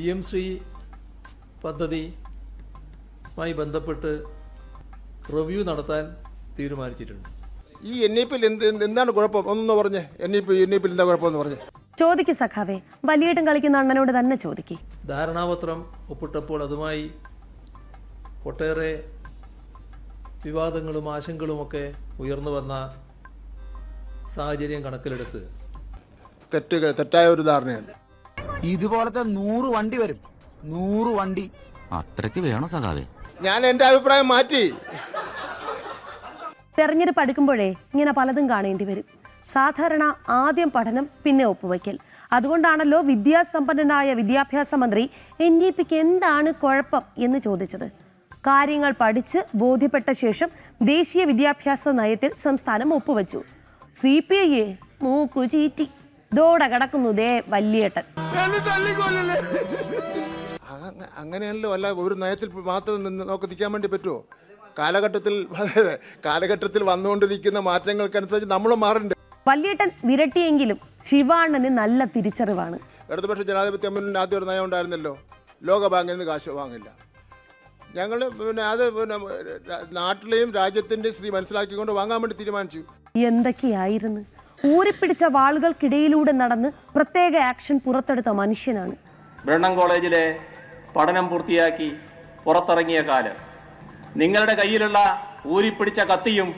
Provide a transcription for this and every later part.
P M Shri പദ്ധതിയുമായി ബന്ധപ്പെട്ട് review നടത്താൻ തീരുമാനിച്ചിട്ടുണ്ട്. ഈ എൻ ഇ പിയിൽ എന്ത് എന്ത് എന്താണ് കുഴപ്പം? ഒന്നൊന്ന് പറഞ്ഞേ. N E P N E പിയിൽ എന്താ കുഴപ്പമെന്ന് പറഞ്ഞേ. ചോദിക്ക് സഖാവേ. വലിയേട്ടൻ കളിക്കുന്ന അണ്ണനോട് തന്നെ ചോദിക്ക്. ധാരണാപത്രം ഒപ്പിട്ടപ്പോൾ അതുമായി ഒട്ടേറെ വിവാദങ്ങളും ആശങ്കകളുമൊക്കെ ഉയർന്നു വന്ന സാഹചര്യം കണക്കിലെടുത്ത്. തെറ്റുകൾ തെറ്റായ ഒരു ധാരണയാണ്. ഇതുപോലത്തെ നൂറ് വണ്ടി വരും. നൂറ് വണ്ടി. അത്രയ്ക്ക് വേണോ സഖാവേ? ഞാൻ എന്റെ അഭിപ്രായം മാറ്റി. തെരഞ്ഞെടുപ്പ് അടുക്കുമ്പോഴേ ഇങ്ങനെ പലതും കാണേണ്ടി വരും. സാധാരണ ആദ്യം പഠനം പിന്നെ ഒപ്പുവയ്ക്കൽ അതുകൊണ്ടാണല്ലോ വിദ്യാസമ്പന്നനായ വിദ്യാഭ്യാസ മന്ത്രി എൻ ഡി പിക്ക് എന്താണ് കുഴപ്പം എന്ന് ചോദിച്ചത്. കാര്യങ്ങൾ പഠിച്ച് ബോധ്യപ്പെട്ട ശേഷം ദേശീയ വിദ്യാഭ്യാസ നയത്തിൽ സംസ്ഥാനം ഒപ്പുവച്ചു. സി പി ഐയെ മൂക്കു ചീറ്റി ദോട കിടക്കുന്നു ദേ വല്യേട്ടൻ. അങ്ങ- അങ്ങനെയല്ലോ അല്ല ഒരു നയത്തിൽ മാത്രം നിന്ന് നമുക്ക് നിൽക്കാൻ വേണ്ടി പറ്റുമോ കാലഘട്ടത്തിൽ കാലഘട്ടത്തിൽ വന്നുകൊണ്ടിരിക്കുന്ന മാറ്റങ്ങൾക്കനുസരിച്ച് നമ്മൾ മാറണ്ടേ. വല്യേട്ടൻ വിരട്ടിയെങ്കിലും ശിവാണ്ണന് നല്ല തിരിച്ചറിവാണ്. ഇടതുപക്ഷ ജനാധിപത്യ മുന്നിൽ ആദ്യം ഒരു നയം ഉണ്ടായിരുന്നല്ലോ. ലോകബാങ്കിൽ നിന്ന് കാശ് വാങ്ങില്ല. ഞങ്ങൾ പിന്നെ അത് പിന്നെ നാട്ടിലെയും രാജ്യത്തിന്റെയും സ്ഥിതി മനസ്സിലാക്കിക്കൊണ്ട് വാങ്ങാൻ വേണ്ടി തീരുമാനിച്ചു. എന്തൊക്കെയായിരുന്നു? ഊരിപ്പിടിച്ച വാളുകൾക്കിടയിലൂടെ നടന്ന് പ്രത്യേക ആക്ഷൻ പുറത്തെടുത്ത മനുഷ്യനാണ്. ബ്രണ്ണൻ കോളേജിലെ പഠനം പൂർത്തിയാക്കി പുറത്തിറങ്ങിയ കാലം. നിങ്ങളുടെ കയ്യിലുള്ള ഊരിപ്പിടിച്ച കത്തിയും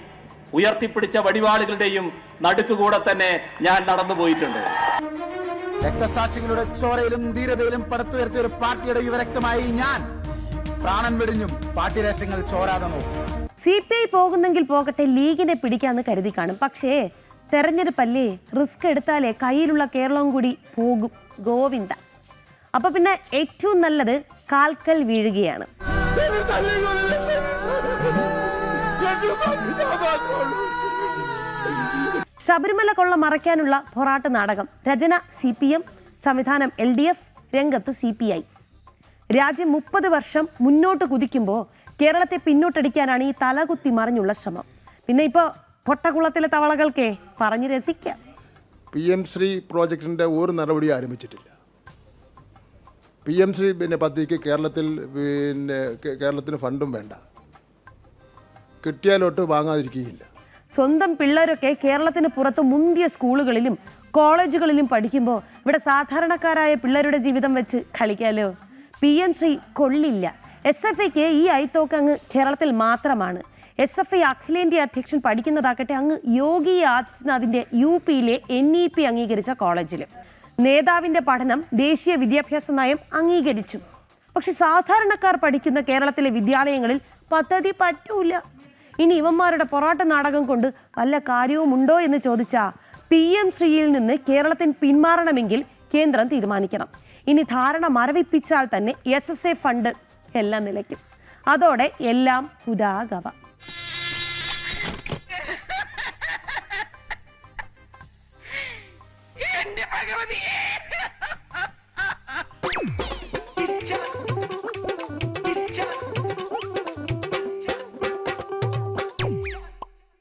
ഉയർത്തിപ്പിടിച്ച വടിവാളുകളുടെയും നടുക്കുകൂടെ തന്നെ ഞാൻ നടന്നു പോയിട്ടുണ്ട്. രക്തസാക്ഷികളുടെ ചോരയിലും ധീരതയിലും പടുത്തുയർത്തിയ ഒരു പാർട്ടിയുടെ യുവരക്തമായി ഞാൻ പ്രാണൻ വെടിഞ്ഞും പാർട്ടി രഹസ്യങ്ങൾ ചോരാതെ നോക്കും. സി പി ഐ പോകുന്നെങ്കിൽ പോകട്ടെ ലീഗിനെ പിടിക്കാന്ന് കരുതി കാണും. പക്ഷേ തെരഞ്ഞെടുപ്പല്ലേ? റിസ്ക് എടുത്താലേ കയ്യിലുള്ള കേരളവും കൂടി പോകും. ഗോവിന്ദ. അപ്പൊ പിന്നെ ഏറ്റവും നല്ലത് കാൽക്കൽ വീഴുകയാണ്. ശബരിമല കൊള്ള മറയ്ക്കാനുള്ള പൊറാട്ട് നാടകം. രചന സി പി എം സംവിധാനം എൽ ഡി എഫ് രംഗത്ത് സി പി ഐ. രാജ്യം മുപ്പത് വർഷം മുന്നോട്ട് കുതിക്കുമ്പോൾ കേരളത്തെ പിന്നോട്ടടിക്കാനാണ് ഈ തലകുത്തി മറിഞ്ഞുള്ള ശ്രമം. പിന്നെ ഇപ്പോൾ പൊട്ടക്കുളത്തിലെ തവളകൾക്കേ പറഞ്ഞു രസിക്കാം. പി എം ശ്രീ പ്രോജക്റ്റിന്റെ ഒരു നടപടിയും ആരംഭിച്ചിട്ടില്ല. പി എം ശ്രീ പിന്നെ പദ്ധതിക്ക് കേരളത്തിൽ പിന്നെ കേരളത്തിന് ഫണ്ടും വേണ്ട. കിട്ടിയാലോട്ട് വാങ്ങാതിരിക്കുകയില്ല. സ്വന്തം പിള്ളേരൊക്കെ കേരളത്തിന് പുറത്ത് മുന്തിയ സ്കൂളുകളിലും കോളേജുകളിലും പഠിക്കുമ്പോൾ ഇവിടെ സാധാരണക്കാരായ പിള്ളേരുടെ ജീവിതം വെച്ച് കളിക്കാലോ? പി എം ശ്രീ കൊള്ളില്ല. എസ് എഫ് ഐക്ക് ഈ ഐത്തോക്ക് അങ്ങ് കേരളത്തിൽ മാത്രമാണ്. എസ് എഫ് ഐ അഖിലേന്ത്യാ അധ്യക്ഷൻ പഠിക്കുന്നതാകട്ടെ അങ്ങ് യോഗി ആദിത്യനാഥിന്റെ യു പിയിലെ എൻ ഇ പി അംഗീകരിച്ച കോളേജിൽ നേതാവിന്റെ പഠനം ദേശീയ വിദ്യാഭ്യാസ നയം അംഗീകരിച്ചു. പക്ഷെ സാധാരണക്കാർ പഠിക്കുന്ന കേരളത്തിലെ വിദ്യാലയങ്ങളിൽ പദ്ധതി പറ്റൂല. ഇനി ഇവന്മാരുടെ പൊറാട്ട നാടകം കൊണ്ട് വല്ല കാര്യവും ഉണ്ടോ എന്ന് ചോദിച്ചാൽ പി എം ശ്രീയിൽ നിന്ന് കേരളത്തിന് പിന്മാറണമെങ്കിൽ കേന്ദ്രം തീരുമാനിക്കണം. ഇനി ധാരണ മരവിപ്പിച്ചാൽ തന്നെ എസ് ഫണ്ട് എല്ലാം നിലയ്ക്കും. അതോടെ എല്ലാം ഉദാഗവ.